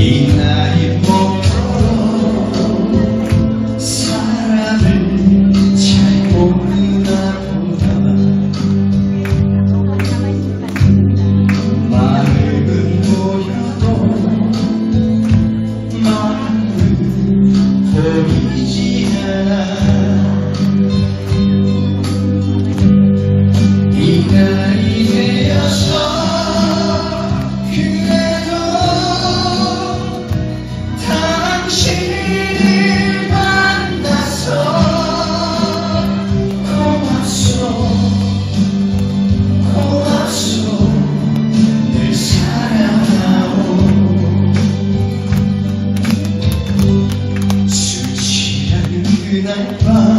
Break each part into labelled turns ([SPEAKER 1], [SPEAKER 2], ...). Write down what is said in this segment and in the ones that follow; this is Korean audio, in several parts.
[SPEAKER 1] 이 나이 먹도록 사람을 잘 모르나 보다. 마음은 보여도 마음은 보이지 않아. that climb.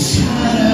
[SPEAKER 1] shadow.